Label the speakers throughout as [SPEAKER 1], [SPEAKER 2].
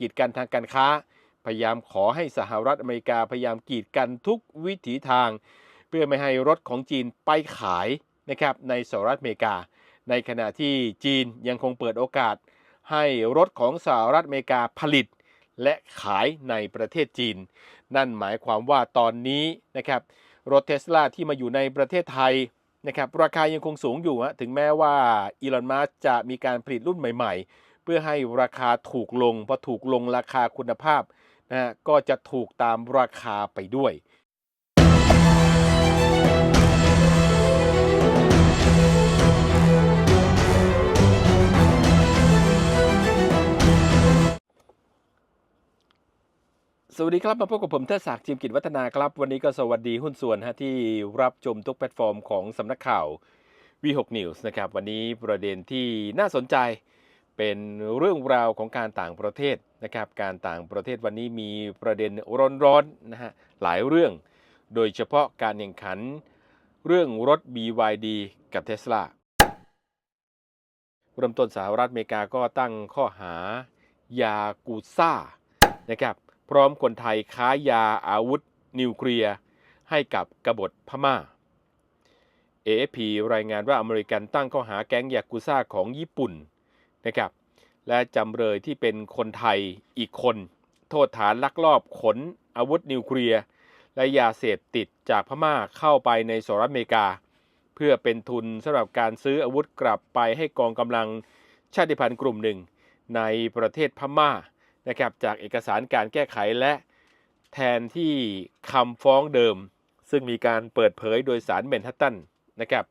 [SPEAKER 1] กีดกันทางการค้า พยายามขอให้สหรัฐอเมริกาพยายามกีดกันทุกวิถีทาง เพื่อไม่ให้รถของจีนไปขายนะครับในสหรัฐอเมริกา ในขณะที่จีนยังคงเปิดโอกาส ให้รถของสหรัฐอเมริกาผลิต และขายในประเทศจีน นั่นหมายความว่าตอนนี้นะครับรถเทสลาที่มาอยู่ในประเทศไทยนะครับราคายังคงสูงอยู่ฮะถึงแม้ว่าอีลอนมัสจะมีการผลิตรุ่นใหม่ ๆ พื่อให้ราคาถูกลงพอถูกลงราคาคุณภาพนะก็จะถูกตามราคาไปด้วย สวัสดีครับมาพบกับผมเทศศักดิ์จิมกิจวัฒนาครับ วันนี้ก็สวัสดีหุ้นส่วนฮะที่รับชมทุกแพลตฟอร์มของสำนักข่าว V6 News นะครับ วันนี้ประเด็นที่น่าสนใจ เป็นเรื่องราวของการต่างประเทศนะครับ การต่างประเทศวันนี้มีประเด็นร้อนๆนะฮะหลายเรื่อง โดยเฉพาะการแข่งขันเรื่องรถ BYD กับ Tesla เริ่มต้นสหรัฐอเมริกาก็ตั้งข้อหายากูซ่านะครับ พร้อมคนไทยค้ายาอาวุธนิวเคลียร์ให้กับกบฏพม่า AFP รายงานว่าอเมริกันตั้งข้อหาแก๊งยากุซ่าของญี่ปุ่น นะครับและจำเลยที่เป็นคนไทยอีกคน โทษฐานลักลอบขนอาวุธนิวเคลียร์และยาเสพติดจากพม่าเข้าไปในสหรัฐอเมริกา เพื่อเป็นทุนสำหรับการซื้ออาวุธกลับไปให้กองกำลังชาติพันธุ์กลุ่มหนึ่ง ในประเทศพม่านะครับจากเอกสารการแก้ไขและแทนที่คำฟ้องเดิม ซึ่งมีการเปิดเผยโดยสารเมนฮัตตันนะครับ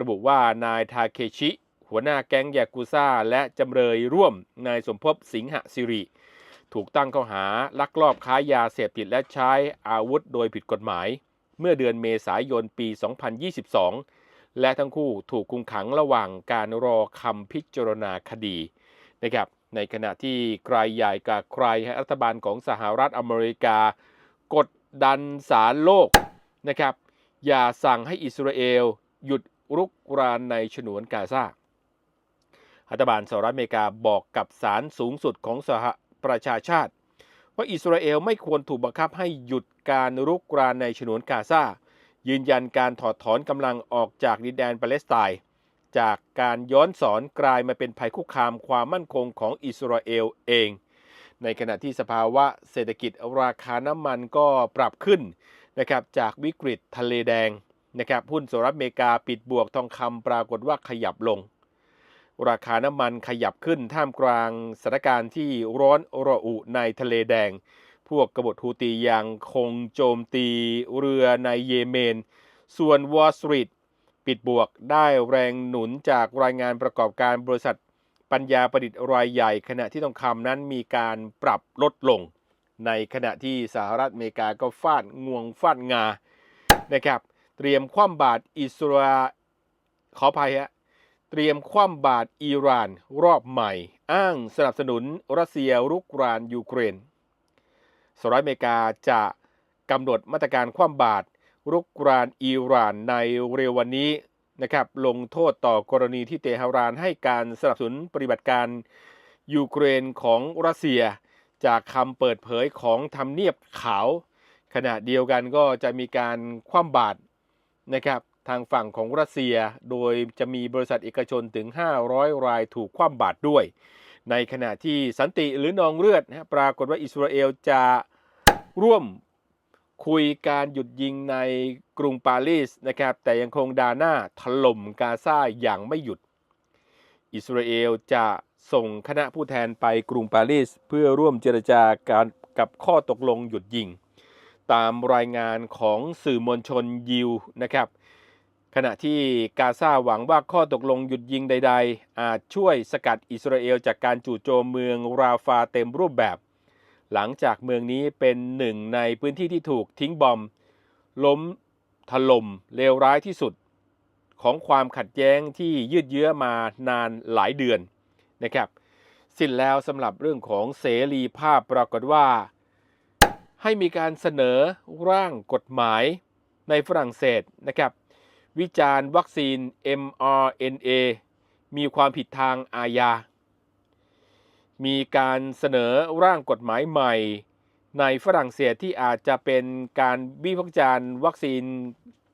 [SPEAKER 1] ระบุว่านายทาเคชิ หัวหน้าแก๊งยากุซ่า และจำเลยร่วมนายสมภพสิงหสิริ ถูกตั้งข้อหาลักลอบค้ายาเสพติดและใช้อาวุธโดยผิดกฎหมาย เมื่อเดือนเมษายนปี 2022 และทั้งคู่ถูกคุมขังระหว่างการรอคำพิจารณาคดีนะครับในขณะที่ใครใหญ่กับใครรัฐบาลของสหรัฐอเมริกา กดดันศาลโลกนะครับอย่าสั่งให้อิสราเอล หยุดรุกรานในฉนวนกาซา รัฐบาลสหรัฐอเมริกาบอกกับศาลสูงสุดของสหประชาชาติ ว่าอิสราเอลไม่ควรถูกบังคับให้หยุดการรุกรานในฉนวนกาซายืนยันการถอดถอนกำลังออกจากดินแดนปาเลสไตน์จากการย้อนสอนกลายมาเป็นภัยคุกคามความมั่นคงของอิสราเอลเอง ในขณะที่สภาวะเศรษฐกิจราคาน้ำมันก็ปรับขึ้นนะครับจากวิกฤตทะเลแดงนะครับหุ้นสหรัฐอเมริกาปิดบวกทองคำปรากฏว่าขยับลง ราคาน้ำมันขยับขึ้นท่ามกลางสถานการณ์ที่ร้อนระอุในทะเลแดง พวกกบฏฮูตียังคงโจมตีเรือในเยเมน ส่วนวอลสตรีทปิดบวกได้แรงหนุนจากรายงานประกอบการบริษัทปัญญาประดิษฐ์รายใหญ่ ขณะที่ทองคำนั้นมีการปรับลดลง ในขณะที่สหรัฐอเมริกาก็ฟาดงวงฟาดงานะครับ เตรียมคว่ำบาตรอิสราขออภัยฮะ เตรียมคว่ำบาตรอิหร่านรอบใหม่ อ้างสนับสนุนรัสเซียรุกรานยูเครนสหรัฐอเมริกาจะกำหนดมาตรการคว่ำบาตรรุกรานอิหร่านในเร็ววันนี้นะครับลงโทษต่อกรณีที่เตหะรานให้การสนับสนุนปฏิบัติการยูเครนของรัสเซีย จากคำเปิดเผยของทำเนียบขาว ขณะเดียวกันก็จะมีการคว่ำบาตรนะครับ ทางฝั่งของรัสเซีย โดยจะมีบริษัทเอกชนถึง 500 รายถูกคว่ำบาตรด้วย ในขณะที่สันติหรือนองเลือดนะปรากฏว่าอิสราเอลจะร่วมคุยการหยุดยิงในกรุงปารีสนะครับ แต่ยังคงดาหน้าถล่มกาซาอย่างไม่หยุด อิสราเอลจะส่งคณะผู้แทนไปกรุงปารีส เพื่อร่วมเจรจาการกับข้อตกลงหยุดยิง ตามรายงานของสื่อมวลชนยิวนะครับ ขณะที่กาซาหวังว่าข้อตกลงหยุดยิงใด ๆ อาจช่วยสกัดอิสราเอลจากการจู่โจมเมืองราฟาเต็มรูปแบบ หลังจากเมืองนี้เป็นหนึ่งในพื้นที่ที่ถูกทิ้งบอม ล้มถล่มเลวร้ายที่สุด ของความขัดแย้งที่ยืดเยื้อมานานหลายเดือนนะครับ สิ้นแล้วสำหรับเรื่องของเสรีภาพปรากฏว่า ให้มีการเสนอร่างกฎหมายในฝรั่งเศสนะครับ วิจารณ์วัคซีน mRNA มีความผิดทางอาญา มีการเสนอร่างกฎหมายใหม่ ในฝรั่งเศสที่อาจจะเป็นการวิพากษ์จารณ์วัคซีน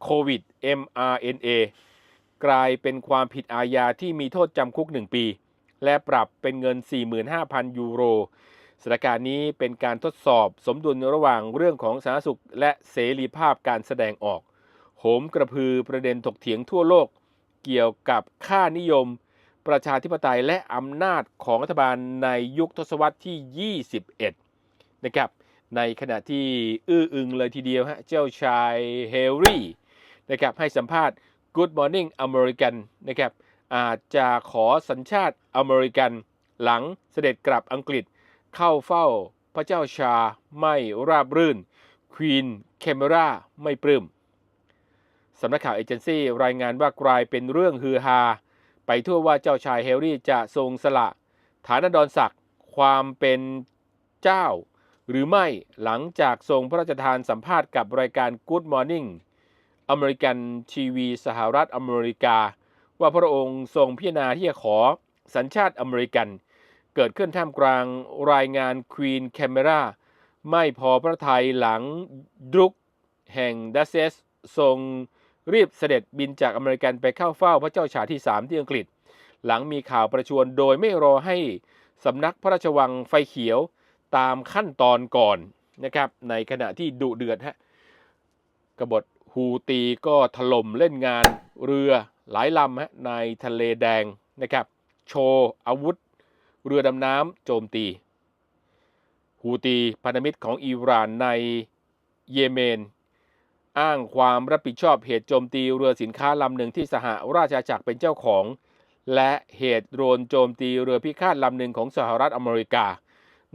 [SPEAKER 1] โควิด mRNA กลายเป็นความผิดอาญาที่มีโทษจำคุก 1 ปี และปรับเป็นเงิน 45,000 ยูโรสถานการณ์นี้เป็นการทดสอบสมดุลระหว่างเรื่องของสาธารณสุขและเสรีภาพการแสดงออก โหมกระพือประเด็นถกเถียงทั่วโลก เกี่ยวกับค่านิยม ประชาธิปไตยและอำนาจของรัฐบาลในยุคทศวรรษที่ 21 นะครับ ในขณะที่อื้ออึงเลยทีเดียวฮะ เจ้าชายเฮรี่นะครับให้สัมภาษณ์ Good Morning American นะครับอาจจะขอสัญชาติอเมริกัน หลังเสด็จกลับอังกฤษเข้าเฝ้าพระเจ้าชาไม่ราบรื่น ควีนแคมเมราไม่ปลื้ม สำนักข่าวเอเจนซี่รายงานว่ากลายเป็นเรื่องฮือฮา ไปทั่วว่าเจ้าชายเฮรี่จะทรงสละ ฐานดรศักดิ์ความเป็นเจ้า หรือไม่หลังจากทรงพระราชทานสัมภาษณ์กับรายการ Good Morning อเมริกันทีวีสหรัฐอเมริกา ว่าพระองค์ทรงพิจารณาที่จะขอสัญชาติอเมริกัน เกิดขึ้นท่ามกลางรายงานควีนแคมเมราไม่พอพระทัยหลังดรุกแห่งดัซเซสทรง รีบเสด็จบินจากอเมริกันไปเข้าเฝ้าพระเจ้าชาที่ 3 ที่อังกฤษ หลังมีข่าวประชวรโดยไม่รอให้สำนักพระราชวังไฟเขียวตามขั้นตอนก่อนนะครับในขณะที่ดุเดือดฮะกบฏฮูตีก็ถล่มเล่นงานเรือหลายลำฮะในทะเลแดงนะครับโชว์อาวุธ เรือดำน้ำโจมตีฮูตีพันธมิตรของอิหร่านในเยเมน อ้างความรับผิดชอบเหตุโจมตีเรือสินค้าลำหนึ่งที่สหราชอาณาจักรเป็นเจ้าของ และเหตุโดรนโจมตีเรือพิฆาตลำหนึ่งของสหรัฐอเมริกา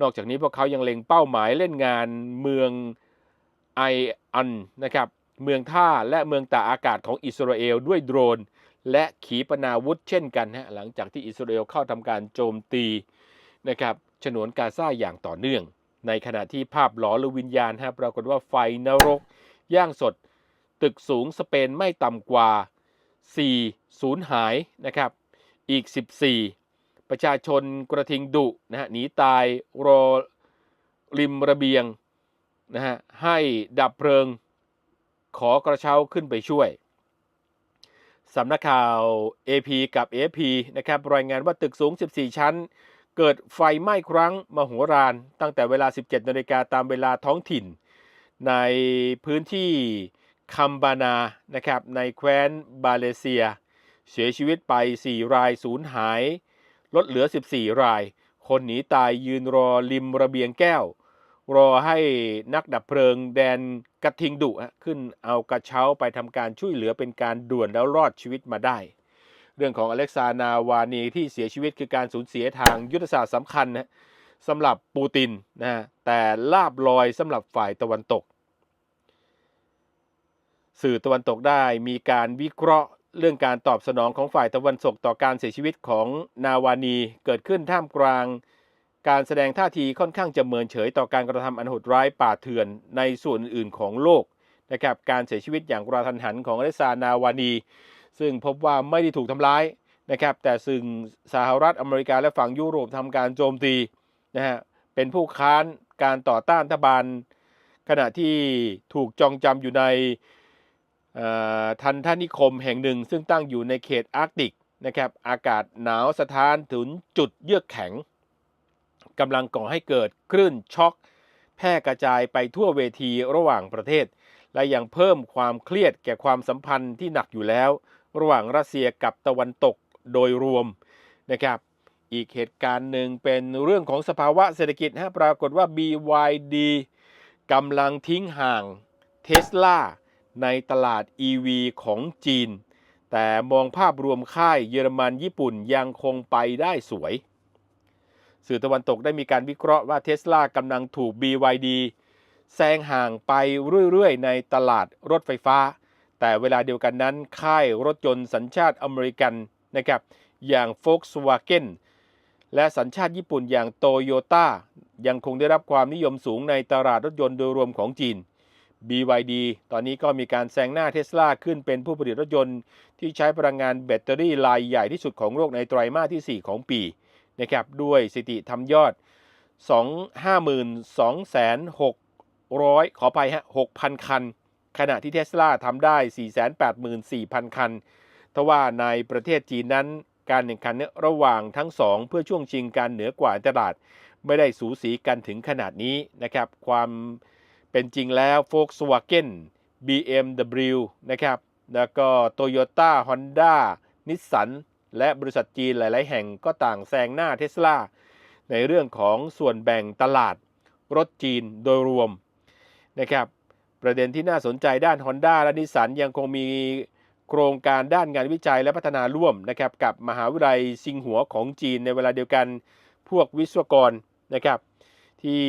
[SPEAKER 1] นอกจากนี้พวกเขายังเล็งเป้าหมายเล่นงานเมืองไออันนะครับเมืองท่าและเมืองตากอากาศของอิสราเอลด้วยโดรน และขีปนาวุธเช่นกันฮะหลังจากที่อิสราเอลเข้าทำการโจมตีนะครับฉนวนกาซาอย่างต่อเนื่อง ในขณะที่ภาพหลอหรือวิญญาณฮะปรากฏว่าไฟนรก ย่างสด ตึกสูงสเปนไม่ต่ำกว่า4สูญหายนะครับ อีก 14 ประชาชนกระทิงดุนะฮะหนีตายรอริมระเบียงนะฮะให้ดับเพลิงขอกระเช้าขึ้นไปช่วยสำนักข่าว AP กับ AFP นะครับรายงานว่าตึกสูง 14 ชั้น เกิดไฟไหม้ครั้งมโหฬารตั้งแต่เวลา 17นาฬิกาตามเวลาท้องถิ่น ในพื้นที่คัมบานานะครับในแคว้นบาเลเซีย เสียชีวิตไป 4 รายสูญหาย ลดเหลือ 14 ราย คนหนีตายยืนรอริมระเบียงแก้ว รอให้นักดับเพลิงแดนกระทิงดุขึ้นเอากระเช้าไปทำการช่วยเหลือเป็นการด่วนแล้วรอดชีวิตมาได้ เรื่องของอเล็กซานาวานีที่เสียชีวิตคือการสูญเสียทางยุทธศาสตร์สำคัญนะสำหรับปูตินนะฮะแต่ลาบลอยสำหรับฝ่ายตะวันตก สื่อตะวันตกได้มีการวิเคราะห์เรื่องการตอบสนองของฝ่ายตะวันตกต่อการเสียชีวิตของนาวานีเกิดขึ้นท่ามกลาง การแสดงท่าทีค่อนข้างจะเมินเฉยต่อการกระทำอันโหดร้ายป่าเถื่อนในส่วนอื่นของโลกนะครับการเสียชีวิตอย่างกระทันหันของอเลซานาวานี ซึ่งพบว่าไม่ได้ถูกทำร้ายนะครับแต่ซึ่งสหรัฐอเมริกาและฝั่งยุโรปทำการโจมตีนะฮะเป็นผู้ค้านการต่อต้านรัฐบาล ขณะที่ถูกจองจำอยู่ใน ทันทนิคมแห่งหนึ่ง ซึ่งตั้งอยู่ในเขตอาร์กติกนะครับอากาศหนาวสถานถึงจุดเยือกแข็งกำลังก่อให้เกิดคลื่นช็อก แพร่กระจายไปทั่วเวทีระหว่างประเทศ และยังเพิ่มความเครียดแก่ความสัมพันธ์ที่หนักอยู่แล้ว ระหว่างรัสเซียกับตะวันตกโดยรวมนะครับอีกเหตุการณ์หนึ่งเป็นเรื่องของสภาวะเศรษฐกิจฮะปรากฏว่า BYD กำลังทิ้งห่างเทสลา ในตลาด EV ของจีน แต่มองภาพรวมค่ายเยอรมันญี่ปุ่นยังคงไปได้สวย สื่อตะวันตกได้มีการวิเคราะห์ว่าเทสลากำลังถูก BYD แซงห่างไปเรื่อยๆ ในตลาดรถไฟฟ้า แต่เวลาเดียวกันนั้น ค่ายรถยนต์สัญชาติอเมริกันนะครับอย่าง Volkswagen และสัญชาติญี่ปุ่นอย่างโตโยต้ายังคงได้รับความนิยมสูงในตลาดรถยนต์โดยรวมของจีน BYD ตอนนี้ก็มีการแซงหน้าเทสลาขึ้นเป็นผู้ผลิตรถยนต์ ที่ใช้พลังงานแบตเตอรี่รายใหญ่ที่สุดของโลกในไตรมาสที่ 4 ของปีนะครับด้วยสถิติทำยอด 2 52,600 ขอไปฮะ 6,000 คัน ขณะที่เทสลาทำได้ 484,000 คัน ทว่าในประเทศจีนนั้นการแข่งขันระหว่างทั้งสองเพื่อช่วงชิงการเหนือกว่าตลาด ไม่ได้สูสีกันถึงขนาดนี้นะครับความ เป็นจริงแล้ว Volkswagen BMW นะครับ แล้วก็ Toyota Honda Nissan และบริษัทจีนหลาย ๆ แห่งก็ต่างแซงหน้าเทสลาในเรื่องของส่วนแบ่งตลาดรถจีนโดยรวมนะครับ ประเด็นที่น่าสนใจด้าน Honda และนิสสันยังคงมีโครงการด้านงานวิจัยและพัฒนาร่วมนะครับกับมหาวิทยาลัยซิงหัวของจีนในเวลาเดียวกันพวกวิศวกรนะครับ ที่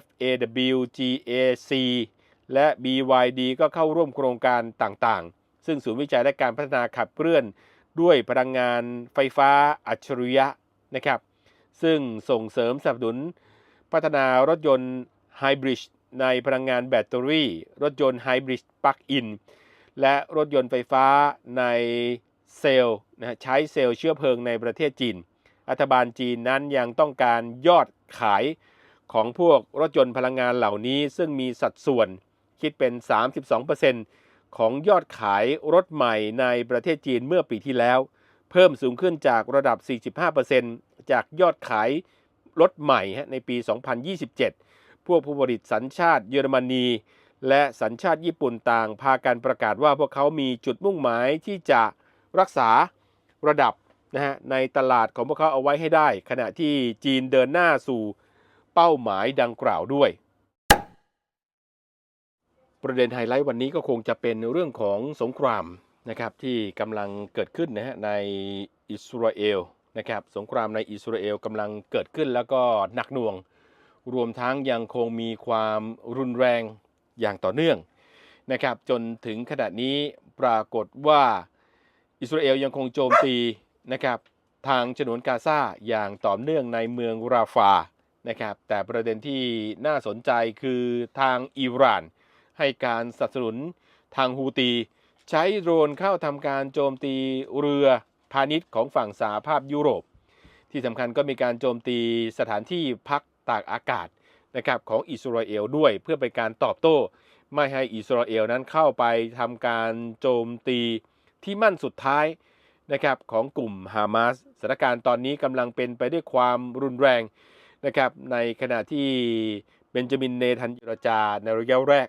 [SPEAKER 1] FAW GAC และ BYD ก็เข้าร่วมโครงการต่างๆ ซึ่งศูนย์วิจัยและการพัฒนาขับเคลื่อนด้วยพลังงานไฟฟ้าอัจฉริยะนะครับ ซึ่งส่งเสริมสนับสนุน พัฒนารถยนต์ไฮบริดในพลังงานแบตเตอรี่ รถยนต์ไฮบริดปลั๊กอิน และรถยนต์ไฟฟ้าในเซลล์นะใช้เซลล์เชื้อเพลิงในประเทศจีน รัฐบาลจีนนั้นยังต้องการยอดขาย ของพวกรถยนต์พลังงานเหล่านี้ ซึ่งมีสัดส่วนคิดเป็น 32%ของยอดขายรถใหม่ในประเทศจีนเมื่อปีที่แล้ว เพิ่มสูงขึ้นจากระดับ 45%จากยอดขายรถใหม่ในปี 2027 พวกผู้ผลิตสัญชาติเยอรมนี และสัญชาติญี่ปุ่นต่างพากันประกาศว่าพวกเขามีจุดมุ่งหมายที่จะรักษาระดับนะฮะในตลาดของพวกเขาเอาไว้ให้ได้ ขณะที่จีนเดินหน้าสู่ เป้าหมายดังกล่าวด้วย ประเด็นไฮไลท์วันนี้ก็คงจะเป็นเรื่องของสงครามนะครับที่กำลังเกิดขึ้นนะฮะในอิสราเอลนะครับสงครามในอิสราเอลกำลังเกิดขึ้นแล้วก็หนักหน่วง รวมทั้งยังคงมีความรุนแรงอย่างต่อเนื่องนะครับจนถึงขณะนี้ปรากฏว่าอิสราเอลยังคงโจมตีนะครับทางฉนวนกาซาอย่างต่อเนื่องในเมืองราฟา นะครับแต่ประเด็นที่น่าสนใจคือทางอิหร่าน ให้การสนับสนุนทางฮูตี ใช้โดรนเข้าทำการโจมตีเรือพาณิชย์ของฝั่งสหภาพยุโรป ที่สำคัญก็มีการโจมตีสถานที่พักตากอากาศนะครับของอิสราเอลด้วยเพื่อเป็นการตอบโต้ ไม่ให้อิสราเอลนั้นเข้าไปทำการโจมตีที่มั่นสุดท้ายนะครับของกลุ่มฮามาสสถานการณ์ตอนนี้กำลังเป็นไปด้วยความรุนแรง นะครับในขณะที่เบนจามินเนทันเจรจาในระยะแรก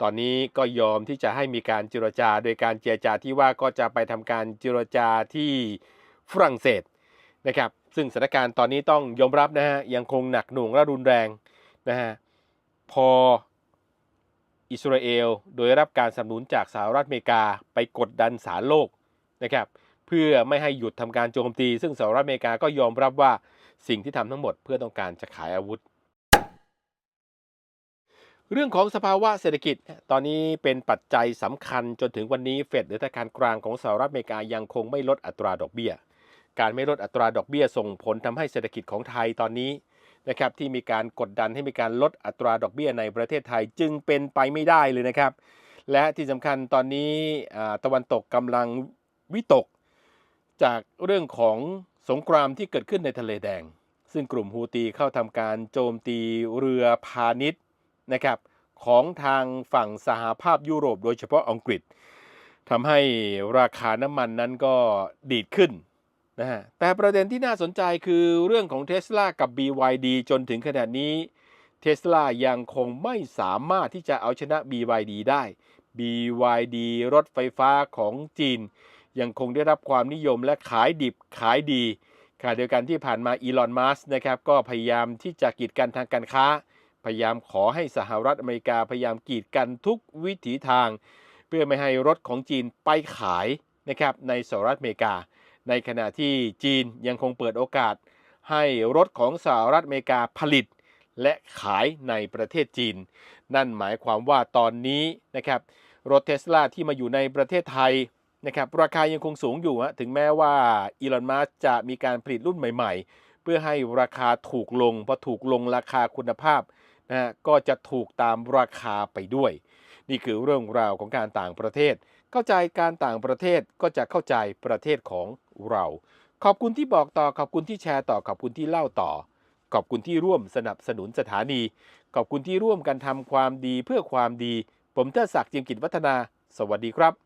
[SPEAKER 1] ตอนนี้ก็ยอมที่จะให้มีการเจรจา โดยการเจรจาที่ว่าก็จะไปทำการเจรจาที่ฝรั่งเศสนะครับซึ่งสถานการณ์ตอนนี้ต้องยอมรับนะฮะยังคงหนักหน่วงและรุนแรงนะฮะพออิสราเอลโดยรับการสนับสนุนจากสหรัฐอเมริกาไปกดดันศาลโลกนะครับเพื่อไม่ให้หยุดทำการโจมตี ซึ่งสหรัฐอเมริกาก็ยอมรับว่า สิ่งที่ทำทั้งหมดเพื่อต้องการจะขายอาวุธ เรื่องของสภาวะเศรษฐกิจ ตอนนี้เป็นปัจจัยสำคัญจนถึงวันนี้เฟดหรือธนาคารกลางของสหรัฐอเมริกายังคงไม่ลดอัตราดอกเบี้ย การไม่ลดอัตราดอกเบี้ยส่งผลทำให้เศรษฐกิจของไทยตอนนี้นะครับที่มีการกดดันให้มีการลดอัตราดอกเบี้ยในประเทศไทยจึงเป็นไปไม่ได้เลยนะครับ และที่สำคัญตอนนี้ตะวันตกกำลังวิตกจากเรื่องของ สงครามที่เกิดขึ้นในทะเลแดง ซึ่งกลุ่มฮูตีเข้าทำการโจมตีเรือพาณิชย์นะครับของทางฝั่งสหภาพยุโรปโดยเฉพาะอังกฤษทำให้ราคาน้ำมันนั้นก็ดีดขึ้นนะฮะแต่ประเด็นที่น่าสนใจคือเรื่องของเท s l a กับ BYD จนถึงขนาดนี้เท s l a ยังคงไม่สามารถที่จะเอาชนะ BYD ได้ BYD รถไฟฟ้าของจีน ยังคงได้รับความนิยมและขายดิบขายดีขณะเดียวกันที่ผ่านมาอีลอน มัสนะครับก็พยายามที่จะกีดกันทางการค้า พยายามขอให้สหรัฐอเมริกาพยายามกีดกันทุกวิถีทาง เพื่อไม่ให้รถของจีนไปขายนะครับในสหรัฐอเมริกา ในขณะที่จีนยังคงเปิดโอกาส ให้รถของสหรัฐอเมริกาผลิต และขายในประเทศจีน นั่นหมายความว่าตอนนี้นะครับรถเทสลาที่มาอยู่ในประเทศไทย นะครับราคายังคงสูงอยู่ฮะถึงแม้ว่าอีลอนมัสจะมีการผลิตรุ่นใหม่ ๆ เพื่อให้ราคาถูกลงพอถูกลงราคาคุณภาพนะฮะก็จะถูกตามราคาไปด้วย นี่คือเรื่องราวของการต่างประเทศ เข้าใจการต่างประเทศก็จะเข้าใจประเทศของเรา ขอบคุณที่บอกต่อขอบคุณที่แชร์ต่อขอบคุณที่เล่าต่อ ขอบคุณที่ร่วมสนับสนุนสถานี ขอบคุณที่ร่วมกันทำความดีเพื่อความดี ผมเทศศักดิ์จิมกิจวัฒนา สวัสดีครับ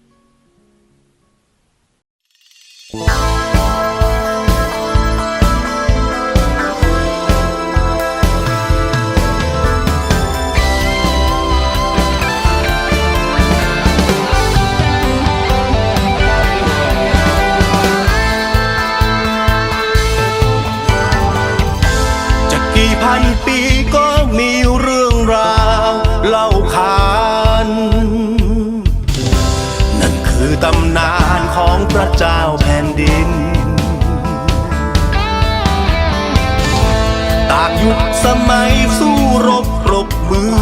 [SPEAKER 2] า
[SPEAKER 3] กยุคสมัยสู้รบปรบมือ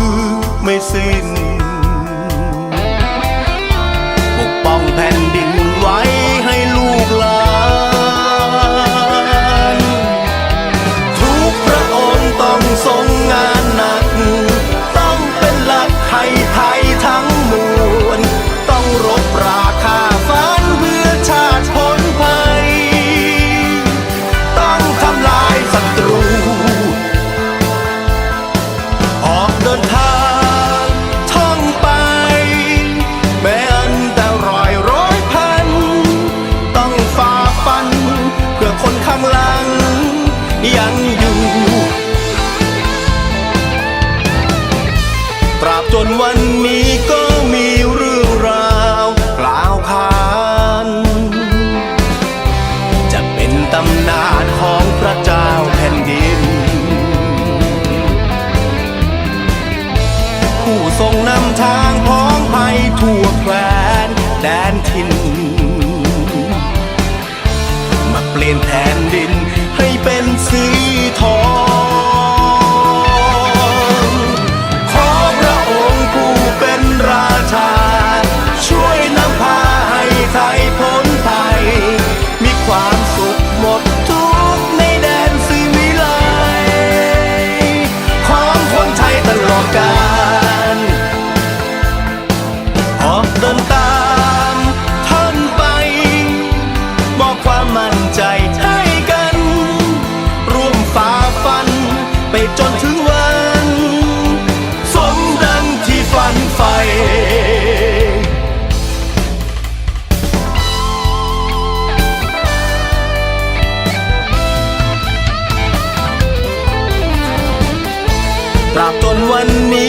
[SPEAKER 3] ไม่สิ้น ปกป้องแผ่น วันนี้